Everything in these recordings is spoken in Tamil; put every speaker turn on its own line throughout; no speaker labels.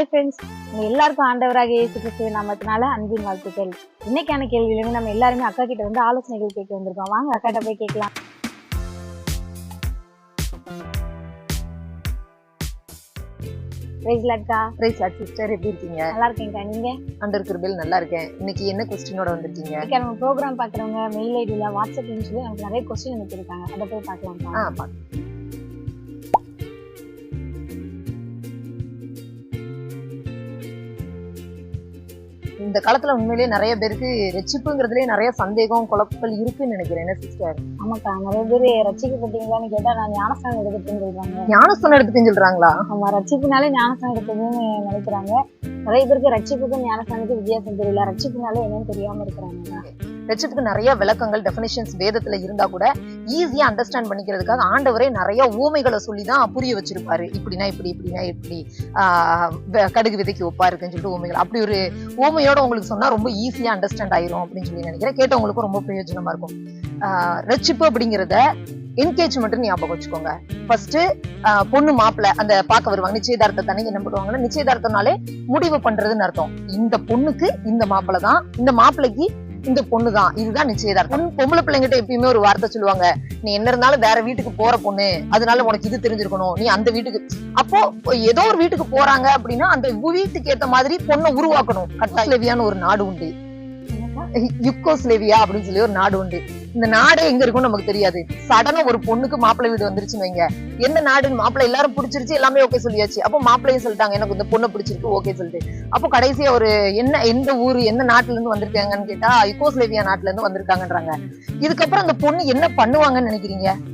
ஹாய் ஃப்ரெண்ட்ஸ் உங்க எல்லாருக்கும் ஆண்டவராக இயேசு கிறிஸ்துவின் நாமத்தினால அன்பின் வாழ்த்துக்கள். இன்னைக்கான கேள்வியிலிருந்து நம்ம எல்லாருமே அக்கா கிட்ட வந்து ஆலோசனைகள் கேட்க வந்திருக்கோம். வாங்க அக்காட்ட போய் கேட்கலாம். அக்கா.
பிரைஸ் லாட் சிஸ்டர் எப்படி இருக்கீங்க?
நல்லா இருக்கேங்க்கா நீங்க?
அண்டர் கிருபில் நல்லா இருக்கேன். இன்னைக்கு என்ன கொஸ்டினோட வந்திருக்கீங்க?
இன்னைக்கு நம்ம ப்ரோக்ராம் பாக்குறவங்க மெயில் ஐடியில வாட்ஸ்அப்னு சொல்லி நமக்கு நிறைய கொஸ்டின் அனுப்பியிருக்காங்க அதை போய் பார்க்கலாம்க்கா.
ஆ பாத்து இந்த காலத்துல உண்மையிலேயே நிறைய பேருக்கு ரெச்சிப்புங்கிறதுலயே நிறைய சந்தேகம் குழப்பங்கள் இருக்குன்னு நினைக்கிறேன். என்ன சிஸ்டர்
ஆமாக்கா நிறைய பேர் ரசிக்கப்பட்டீங்களான்னு கேட்டா நான் ஞானஸ்தானம் எடுத்துட்டேன்னு சொல்றாங்க.
ஞானஸ்தானம் எடுத்துக்கன்னு சொல்றாங்களா?
ஆமா ரட்சிப்புனாலே ஞானஸ்தானம் எடுத்ததுன்னு நினைக்கிறாங்க. நிறைய பேருக்கு ரட்சிப்புக்கும் ஞானஸ்தானத்துக்கும் வித்தியாசம் தெரியல. ரட்சிப்புனாலே என்னன்னு தெரியாம இருக்கிறாங்க.
லட்சத்துக்கு நிறைய விளக்கங்கள் டெஃபினிஷன்ஸ் வேதத்துல இருந்தா கூட ஈஸியா அண்டர்ஸ்டாண்ட் பண்ணிக்கிறதுக்காக ஆண்டவரே நிறைய ஊமைகளை சொல்லி தான் புரிய வச்சிருப்பாரு. இப்படின்னா இப்படி இப்படின்னா இப்படி ஆஹ் கடுகு விதைக்கு ஒப்பா இருக்குன்னு சொல்லிட்டு ஊமைகள் அப்படி ஒரு ஊமையோட உங்களுக்கு சொன்னா ரொம்ப ஈஸியா அண்டர்ஸ்டாண்ட் ஆயிரும் அப்படின்னு சொல்லி நினைக்கிறேன். கேட்டவங்களுக்கும் ரொம்ப பிரயோஜனமா இருக்கும். ஆஹ் ரட்சிப்பு அப்படிங்கிறத என்கேஜ்மெண்ட் ஞாபகம் வச்சுக்கோங்க. ஃபர்ஸ்ட் பொண்ணு மாப்பிள்ள அந்த பார்க்க வருவாங்க. நிச்சயதார்த்தத்தை அன்னைக்கு என்ன பண்ணுவாங்கன்னா நிச்சயதார்த்தம்னாலே முடிவு பண்றதுன்னு அர்த்தம். இந்த பொண்ணுக்கு இந்த மாப்பிள்ள தான் இந்த மாப்பிள்ளைக்கு இந்த பொண்ணு தான் இதுதான் நிச்சயதார்த்தம். பொம்பளை பிள்ளைங்கிட்ட எப்பயுமே ஒரு வார்த்தை சொல்லுவாங்க. நீ என்ன இருந்தாலும் வேற வீட்டுக்கு போற பொண்ணு. அதனால உனக்கு இது தெரிஞ்சிருக்கணும். நீ அந்த வீட்டுக்கு அப்போ ஏதோ ஒரு வீட்டுக்கு போறாங்க அப்படின்னா அந்த வீட்டுக்கு ஏத்த மாதிரி பொண்ணை உருவாக்கணும். கட்டாஸ்லேவியான்னு ஒரு நாடு உண்டு. யுக்கோஸ்லேவியா அப்படின்னு சொல்லி ஒரு நாடு உண்டு. இந்த நாடே எங்க இருக்கும்னு நமக்கு தெரியாது. சடனா ஒரு பொண்ணுக்கு மாப்பிள்ளை வீடு வந்துருச்சுன்னு வைங்க. எந்த நாடுன்னு மாப்பிள்ளை எல்லாரும் பிடிச்சிருச்சு எல்லாமே ஓகே சொல்லியாச்சு. அப்போ மாப்பிள்ளையும் சொல்லிட்டாங்க எனக்கு இந்த பொண்ணை பிடிச்சிருக்கு ஓகே சொல்லிட்டு. அப்போ கடைசியா ஒரு என்ன எந்த ஊர் எந்த நாட்டுல இருந்து வந்திருக்காங்கன்னு கேட்டா யுகோஸ்லேவியா நாட்டுல இருந்து வந்திருக்காங்கன்றாங்க. இதுக்கப்புறம் அந்த பொண்ணு என்ன பண்ணுவாங்கன்னு நினைக்கிறீங்க?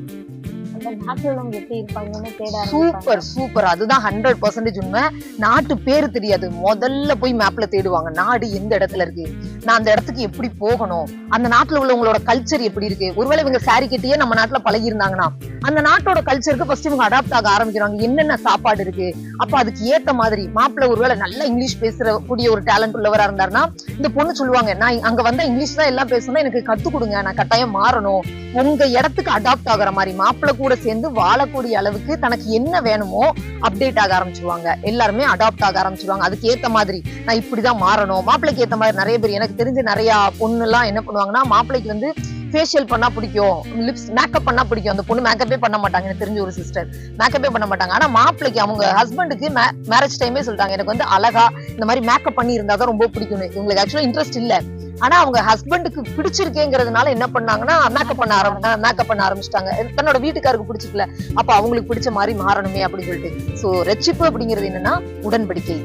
எப்படி இருப்பாங்கன்னு தேட
சூப்பர் சூப்பர். அதுதான் ஹண்ட்ரட் பர்சன்டேஜ் உண்மை. நாட்டு பேர் தெரியாது. முதல்ல போய் மேப்ல தேடுவாங்க. நாடு எந்த இடத்துல இருக்கு? நான் அந்த இடத்துக்கு எப்படி போகணும்? அந்த நாட்டுல உள்ளவங்களோட கல்ச்சர் எப்படி இருக்கு? ஒருவேளை இவங்க சாரி கட்டியே நம்ம நாட்டுல பழகி இருந்தாங்கன்னா அந்த நாட்டோட கல்ச்சருக்கு ஃபர்ஸ்ட் இவங்க அடாப்ட் ஆக ஆரம்பிக்கிறாங்க. என்னென்ன சாப்பாடு இருக்கு? அப்ப அதுக்கு ஏத்த மாதிரி மாப்பிள்ளை ஒருவேளை நல்ல இங்கிலீஷ் பேசுற கூடிய ஒரு டேலண்ட் உள்ளவரா இருந்தாருன்னா இந்த பொண்ணு சொல்லுவாங்க நான் அங்க வந்தா இங்கிலீஷ் தான் எல்லாம் பேசணும் எனக்கு கத்து கொடுங்க. நான் கட்டாயம் மாறணும். உங்க இடத்துக்கு அடாப்ட் ஆகுற மாதிரி மாப்பிள்ள கூட சேர்ந்து வாழக்கூடிய அளவுக்கு தனக்கு என்ன வேணுமோ அப்டேட் ஆக ஆரம்பிச்சிருவாங்க. எல்லாருமே அடாப்ட் ஆக ஆரம்பிச்சிருவாங்க. அதுக்கு ஏத்த மாதிரி நான் இப்படிதான் மாறணும். மாப்பிள்ளைக்கு ஏத்த மாதிரி நிறைய பேர் எனக்கு தெரிஞ்ச நிறைய பொண்ணு எல்லாம் என்ன பண்ணுவாங்கன்னா மாப்பிள்ளைக்கு வந்து ஃபேஷியல் பண்ணா பிடிக்கும். லிப்ஸ் மேக்கப் பண்ணா பிடிக்கும். அந்த பொண்ணு மேக்கப்பே பண்ண மாட்டாங்க. எனக்கு தெரிஞ்ச ஒரு சிஸ்டர் மேக்கப்பே பண்ண மாட்டாங்க. ஆனா மாப்பிள்ளைக்கு அவங்க ஹஸ்பண்டுக்கு மேரேஜ் டைமே சொல்லிட்டாங்க. எனக்கு வந்து அழகா இந்த மாதிரி மேக்கப் பண்ணி இருந்தாதான் ரொம்ப பிடிக்கும்னு. இவங்களுக்கு ஆக்சுவலா இன்ட்ரெஸ்ட் இல்லை. ஆனா அவங்க ஹஸ்பண்டுக்கு பிடிச்சிருக்கேங்கிறதுனால என்ன பண்ணாங்கன்னா மேக்கப் பண்ண ஆரம்பி மேக்கப் பண்ண ஆரம்பிச்சிட்டாங்க. தன்னோட வீட்டுக்காருக்கு பிடிச்சிக்கல. அப்ப அவங்களுக்கு பிடிச்ச மாதிரி மாறணுமே அப்படின்னு சொல்லிட்டு. சோ ரட்சிப்பு அப்படிங்கிறது என்னன்னா உடன்படிக்கை.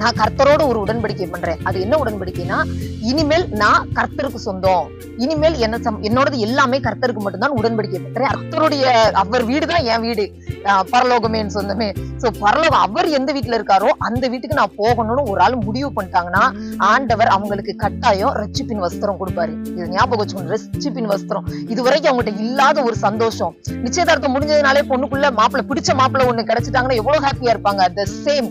நான் கர்த்தரோட ஒரு உடன்படிக்கை பண்றேன். அது என்ன உடன்படிக்கைனா இனிமேல் நான் கர்த்தருக்கு சொந்தம். இனிமேல் என்ன என்னோடது எல்லாமே கர்த்தருக்கு மட்டும்தான் உடன்படிக்கை பண்றேன். கர்த்தருடைய அவர் வீடுதான் என் வீடு. ஆஹ் பரலோகமே என் சொந்தமே சோ பரலோகம் அவர் எந்த வீட்டுல இருக்காரோ அந்த வீட்டுக்கு நான் போகணும்னு ஒரு ஆள் முடிவு பண்ணிட்டாங்கன்னா ஆண்டவர் அவங்களுக்கு கட்டாயம் ரட்சிப்பின் வஸ்திரம் கொடுப்பாரு. இது ஞாபகம் வச்சுக்கணும் ரட்சிப்பின் வஸ்திரம். இது வரைக்கும் அவங்ககிட்ட இல்லாத ஒரு சந்தோஷம். நிச்சயதார்த்தம் முடிஞ்சதுனாலே பொண்ணுக்குள்ள மாப்பிள்ளை பிடிச்ச மாப்பிள்ளை ஒண்ணு கிடைச்சிட்டாங்கன்னா எவ்வளவு ஹாப்பியா இருப்பாங்க. த சேம்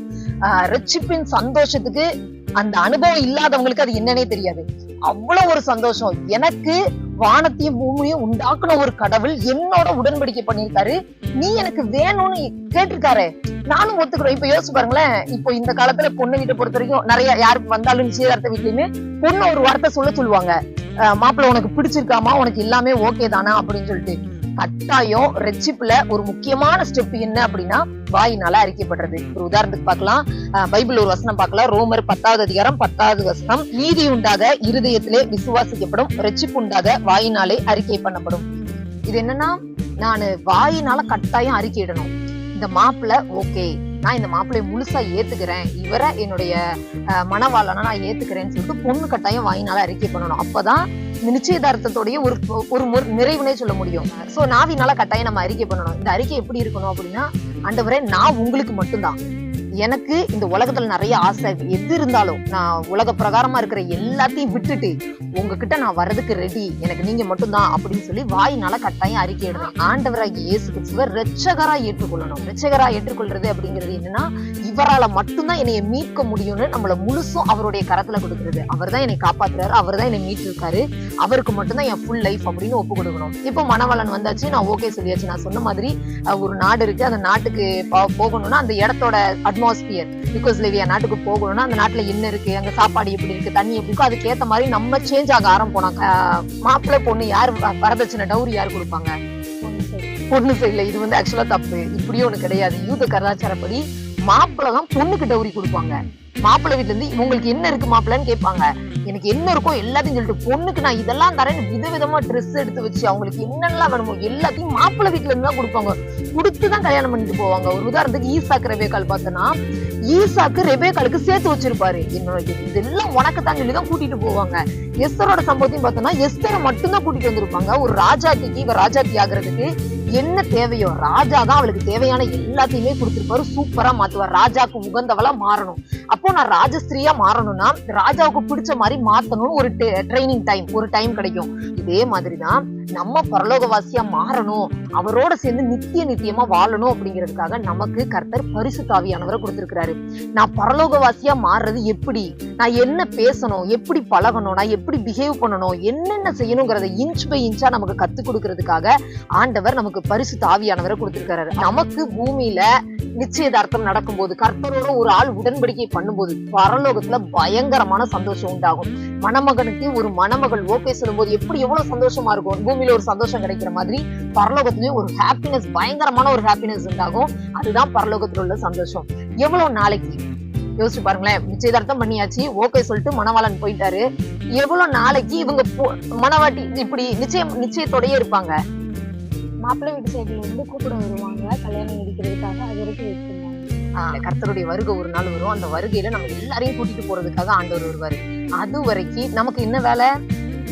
ரட்சிப்பின் சந்தோஷத்துக்கு அந்த அனுபவம் இல்லாதவங்களுக்கு அது என்னன்னே தெரியாது. அவ்வளவு ஒரு சந்தோஷம். எனக்கு வானத்தையும் பூமியையும் உண்டாக்குன ஒரு கடவுள் என்னோட உடன்படிக்கை பண்ணியிருக்காரு. நீ எனக்கு வேணும்னு கேட்டிருக்காரு. நானும் ஒத்துக்கிறோம். இப்ப யோசிச்சு பாருங்களேன். இப்போ இந்த காலத்துல பொண்ணு வீட்டை பொறுத்த வரைக்கும் நிறைய யாருக்கு வந்தாலும் சீதார்த்த வீட்லயுமே பொண்ணு ஒரு வார்த்தை சொல்ல சொல்லுவாங்க. மாப்பிள்ள மாப்பிள்ளை உனக்கு பிடிச்சிருக்காமா? உனக்கு எல்லாமே ஓகே தானா? அப்படின்னு சொல்லிட்டு. கட்டாயம் ரெச்சிப்புல ஒரு முக்கியமான ஸ்டெப் என்ன அப்படின்னா வாயினால அறிக்கைப்படுறது. ஒரு உதாரணத்துக்கு பார்க்கலாம். பைபிள் ஒரு வசனம் பார்க்கலாம். ரோமர் பத்தாவது அதிகாரம் பத்தாவது வசனம். நீதி உண்டாக இருதயத்திலே விசுவாசிக்கப்படும் ரெச்சிப்பு உண்டாக வாயினாலே அறிக்கை பண்ணப்படும். இது என்னன்னா நான் வாயினால கட்டாயம் அறிக்கையிடணும் இந்த மாப்பிள்ள ஓகே. நான் இந்த மாப்பிள்ளைய முழுசா ஏத்துக்கிறேன். இவரை என்னுடைய அஹ், நான் ஏத்துக்கிறேன்னு சொல்லிட்டு பொண்ணு கட்டாயம் வாயினால அறிக்கை பண்ணணும். அப்பதான் நிச்சயதார்த்தத்தோடைய ஒரு ஒரு நிறைவுனே சொல்ல முடியும். சோ நாவினால கட்டாயம் நம்ம அறிக்கை பண்ணணும். இந்த அறிக்கை எப்படி இருக்கணும் அப்படின்னா ஆண்டவரே நான் உங்களுக்கு மட்டும்தான். எனக்கு இந்த உலகத்துல நிறைய ஆசை. எது இருந்தாலும் நான் உலக பிரகாரமா இருக்கிற எல்லாத்தையும் விட்டுட்டு உங்ககிட்ட நான் வர்றதுக்கு ரெடி எனக்கு நீங்க மட்டும்தான் அப்படின்னு சொல்லி வாயினால கட்டாயம் அறிக்கையிடணும் ஆண்டவராகி இயேசு கிறிஸ்துவ ரட்சகரா ஏற்றுக்கொள்ளணும். ரட்சகரா ஏற்றுக்கொள்றது அப்படிங்கிறது என்னன்னா இவரால மட்டும்தான் என்னைய மீட்க முடியும்னு நம்மள முழுசும் அவருடைய கரத்துல கொடுக்குறது. அவர் தான் என்னை காப்பாத்துறாரு அவர் தான் என்னை மீட்டிருக்காரு. அவருக்கு மட்டும்தான் என் ஃபுல் லைஃப் அப்படின்னு ஒப்பு கொடுக்கணும். இப்போ மனவளன் வந்தாச்சு நான் ஓகே சொல்லியாச்சு. நான் சொன்ன மாதிரி ஒரு நாடு இருக்கு. அந்த நாட்டுக்கு போகணும்னா அந்த இடத்தோட அட்மா அட்மாஸ்பியர் பிகாஸ் லிவியா நாட்டுக்கு போகணும்னா அந்த நாட்டுல என்ன இருக்கு அங்க சாப்பாடு எப்படி இருக்கு தண்ணி எப்படி இருக்கு அதுக்கேத்த மாதிரி நம்ம சேஞ்ச் ஆக ஆரம்பிப்போம். மாப்பிள்ளை பொண்ணு யார் வரதட்சணை டவுரி யார் கொடுப்பாங்க. பொண்ணு சைடுல இது வந்து ஆக்சுவலா தப்பு. இப்படியும் ஒண்ணு கிடையாது. யூத கலாச்சாரப்படி மாப்பிள்ளை தான் பொண்ணுக்கு டவுரி கொடுப்பாங்க. மாப்பிள்ளை வீட்ல இருந்து உங்களுக்கு என்ன இருக்கு மாப்பிள்ளன்னு கேட்பாங்க. எனக்கு என்ன இருக்கோ எல்லாத்தையும் சொல்லிட்டு பொண்ணுக்கு நான் இதெல்லாம் தரேன் விதவிதமா ட்ரெஸ் எடுத்து வச்சு அவங்களுக்கு என்னெல்லாம் வேணுமோ எல்லாத்தையும் மாப்பிள்ளை வீட்ல இருந்து தான் கொடுப்பாங்க. கொடுத்து தான் கல்யாணம் பண்ணிட்டு போவாங்க. ஒரு உதாரணத்துக்கு ஈசாக்கு ரெபேக்கால் பார்த்தோன்னா ஈசாக்கு ரெபேக்காலுக்கு சேர்த்து வச்சிருப்பாரு. என்னோட இதெல்லாம் உனக்கு தான் சொல்லி தான் கூட்டிட்டு போவாங்க. எஸ்தரோட சம்பவத்தையும் பார்த்தோம்னா எஸ்தரை மட்டும்தான் கூட்டிட்டு வந்திருப்பாங்க. ஒரு ராஜாத்திக்கு இவ ராஜாத்தி ஆகுறதுக்கு என்ன தேவையோ ராஜா தான் அவளுக்கு தேவையான எல்லாத்தையுமே கொடுத்திருப்பாரு. சூப்பரா மாத்துவார். ராஜாக்கு உகந்தவளா மாறணும். அப்போ நான் ராஜஸ்திரியா மாறணும்னா ராஜாவுக்கு பிடிச்ச மாதிரி மாத்தணும்னு ஒரு ட்ரைனிங் டைம் ஒரு டைம் கிடைக்கும். இதே மாதிரிதான் நம்ம பரலோகவாசியா மாறணும். அவரோட சேர்ந்து நித்திய நித்தியமா வாழணும் அப்படிங்கிறதுக்காக நமக்கு கர்த்தர் பரிசு தாவியானவரை கொடுத்திருக்கிறாரு. நான் பரலோகவாசியா மாறுறது எப்படி? நான் என்ன பேசணும்? எப்படி பழகணும்? நான் எப்படி பிஹேவ் பண்ணணும்? என்னென்ன செய்யணுங்கிறத இன்ச் பை இன்ச்சா நமக்கு கத்து கொடுக்கறதுக்காக ஆண்டவர் நமக்கு பரிசு தாவியானவரை கொடுத்திருக்கிறாரு. நமக்கு பூமியில நிச்சயதார்த்தம் நடக்கும்போது கர்த்தரோட ஒரு ஆள் உடன்படிக்கை பண்ணும்போது பரலோகத்துல பயங்கரமான சந்தோஷம் உண்டாகும். மணமகனுக்கு ஒரு மணமகள் ஓகே சொல்லும்போது எப்படி எவ்வளவு சந்தோஷமா இருக்கும்? பூமியில ஒரு சந்தோஷம் கிடைக்கிற மாதிரி பரலோகத்துலயும் ஒரு ஹாப்பினஸ் பயங்கரமான ஒரு ஹாப்பினஸ் உண்டாகும். அதுதான் பரலோகத்துல உள்ள சந்தோஷம். எவ்வளவு நாளைக்கு? யோசிச்சு பாருங்களேன். நிச்சயதார்த்தம் பண்ணியாச்சு. ஓகே சொல்லிட்டு மணவாளன் போயிட்டாரு. எவ்வளவு நாளைக்கு இவங்க மணவாட்டி இப்படி நிச்சயம் நிச்சயத்தோடயே இருப்பாங்க?
மாப்பிள்ளை வீட்டு சைடுல இருந்து கூப்பிட வருவாங்க. கல்யாணம் முடிக்கிறதுக்காக அது வரைக்கும் வெயிட் பண்ணுவாங்க.
கர்த்தருடைய வருகை ஒரு நாள் வரும். அந்த வருகையில நம்ம எல்லாரையும் கூட்டிட்டு போறதுக்காக ஆண்டவர் வருவாரு. அது வரைக்கும் நமக்கு என்ன வேலை?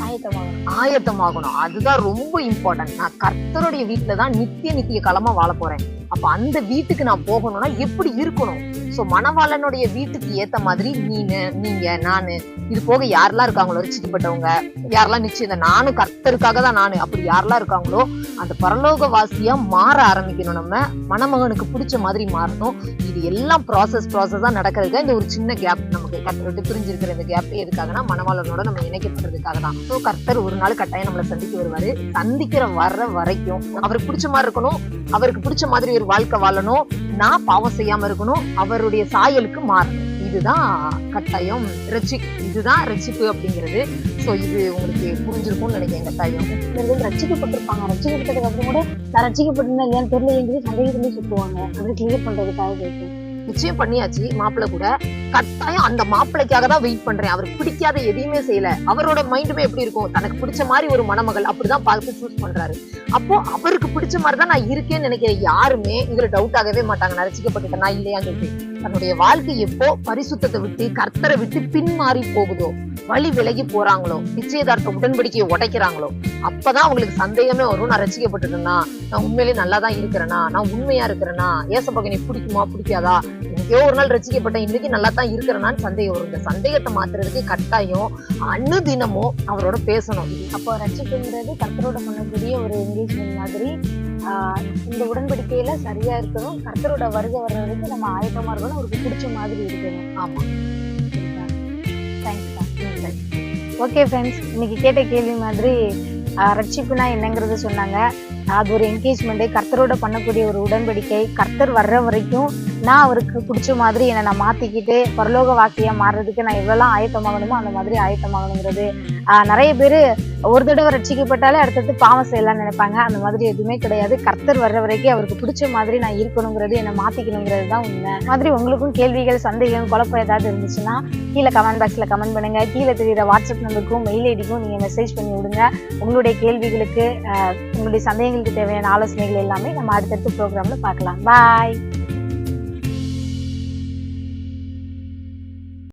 ஆயத்தமாக
ஆயத்தமாகணும். அதுதான் ரொம்ப இம்பார்ட்டன்ட் நான் கர்த்தருடைய வீட்டுல தான் நித்திய நித்திய காலமா வாழ போறேன். அப்ப அந்த வீட்டுக்கு நான் போகணும்னா எப்படி இருக்கணும்? ஸோ மணவாளனுடைய வீட்டுக்கு ஏத்த மாதிரி நீனு நீங்க நானு இது போக யாரெல்லாம் இருக்காங்களோ ரசிக்கப்பட்டவங்க யாரெல்லாம் நிச்சயம் நானும் கர்த்தருக்காக தான் நானு அப்படி யாரெல்லாம் இருக்காங்களோ அந்த பரலோக வாசியா மாற ஆரம்பிக்கணும். நம்ம மணமகனுக்கு பிடிச்ச மாதிரி மாறணும். இது எல்லாம் ப்ராசஸ் ப்ராசஸா நடக்கிறதுக்கு இந்த ஒரு சின்ன கேப் நமக்கு கர்த்தர் பிரிஞ்சிருக்கிற இந்த கேப் எதுக்காகனா மணவாளனோட நம்ம இணைக்கப்படுறதுக்காக தான். ஸோ கர்த்தர் ஒரு நாள் கட்டாயம் நம்மளை சந்திக்க வருவாரு. சந்திக்கிற வர்ற வரைக்கும் அவருக்கு பிடிச்ச மாதிரி இருக்கணும். அவருக்கு பிடிச்ச மாதிரி ஒரு வாழ்க்கை வாழணும். நான் பாவம் செய்யாம இருக்கணும். அவருடைய சாயலுக்கு மாறணும் இதுதான் கட்டாயம். ரட்சி இதுதான் ரட்சிப்பு அப்படிங்கிறது. சோ இது உங்களுக்கு புரிஞ்சிருக்கும்னு நினைக்கிறேன் கட்டாயம்.
இவர்கள் ரட்சிக்கப்பட்டிருப்பாங்க ரட்சிக்கப்பட்டதுக்கு அப்புறம் கூட நான் ரட்சிக்கப்பட்டிருந்தேன் இல்லையான்னு தெரியல எங்களுக்கு சந்தேகத்திலே சுத்துவாங்க. அதை கிளியர் பண்றதுக்காக கேட்கும்
நிச்சயம் பண்ணியாச்சு மாப்பிள்ளை கூட. கட்டாயம் அந்த மாப்பிள்ளைக்காக தான் வெயிட் பண்றேன். அவர் பிடிக்காத எதையுமே செய்யல. அவரோட மைண்டுமே எப்படி இருக்கும்? தனக்கு பிடிச்ச மாதிரி ஒரு மணமகள் அப்படிதான் பார்த்து சூஸ் பண்றாரு. அப்போ அவருக்கு பிடிச்ச மாதிரி தான் நான் இருக்கேன்னு நினைக்கிறேன். யாருமே இதுல டவுட் ஆகவே மாட்டாங்க. நான் ரசிக்கப்பட்டுட்டேனா இல்லையான்னு சொல்லிட்டு. தன்னுடைய வாழ்க்கை எப்போ பரிசுத்தத்தை விட்டு கர்த்தரை விட்டு பின்மாறி போகுதோ வழி விலகி போறாங்களோ நிச்சயதார்த்த உடன்படிக்கையை உடைக்கிறாங்களோ அப்பதான் அவங்களுக்கு சந்தேகமே வரும். நான் ரசிக்கப்பட்டுட்டேனா நான் உண்மையிலேயே நல்லா தான் இருக்கிறேனா? நான் உண்மையா இருக்கிறேனா? ஏசப்பக பிடிக்குமா? பிடிக்காதா? எனக்கோ ஒரு நாள் ரசிக்கப்பட்டேன். இன்னைக்கு நல்லா தான் இருக்கிறேனான்னு சந்தேகம் வரும். இந்த சந்தேகத்தை மாத்துறதுக்கு கட்டாயம் அனுதினமும் அவரோட பேசணும்.
அப்போ ரட்சிப்புங்கிறது கர்த்தரோட பண்ணக்கூடிய ஒரு என்கேஜ்மெண்ட் மாதிரி இந்த உடன்படிக்கையில சரியா இருக்கணும். கர்த்தரோட வருகை வர்ற வரைக்கும் நம்ம ஆயத்தமா இருக்கணும். அவருக்கு பிடிச்ச மாதிரி இருக்கணும்.
ஆமா. தேங்க்ஸ்
ஓகே ஃப்ரெண்ட்ஸ் இன்னைக்கு கேட்ட கேள்வி மாதிரி ரட்சிப்புனா என்னங்கிறத சொன்னாங்க. அது ஒரு என்கேஜ்மெண்ட்டு கர்த்தரோட பண்ணக்கூடிய ஒரு உடன்படிக்கை. கர்த்தர் வர்ற வரைக்கும் நான் அவருக்கு பிடிச்ச மாதிரி என்னை நான் மாத்திக்கிட்டு பரலோக வாக்கியம் மாறுறதுக்கு நான் எவ்வளோலாம் ஆயத்தமாகணுமோ அந்த மாதிரி ஆயத்தமாகணுங்கிறது. நிறைய பேர் ஒரு தடவை ரட்சிக்கப்பட்டாலே அடுத்தது பாவம் செய்யலாம்னு நினைப்பாங்க. அந்த மாதிரி எதுவுமே கிடையாது. கர்த்தர் வர்ற வரைக்கும் அவருக்கு பிடிச்ச மாதிரி நான் இருக்கணுங்கிறது என்னை மாத்திக்கணுங்கிறது தான் உண்மை. மாதிரி உங்களுக்கும் கேள்விகள் சந்தேகம் குழப்பம் ஏதாவது இருந்துச்சுன்னா கீழே கமெண்ட் பாக்ஸில் கமெண்ட் பண்ணுங்க. கீழே தெரியுற வாட்ஸ்அப் நம்பருக்கும் மெயில் ஐடிக்கும் நீங்கள் மெசேஜ் பண்ணி விடுங்க. உங்களுடைய கேள்விகளுக்கு உங்களுடைய சந்தேகங்களுக்கு தேவையான ஆலோசனைகள் எல்லாமே நம்ம அடுத்தடுத்த ப்ரோக்ராமில் பார்க்கலாம். பாய்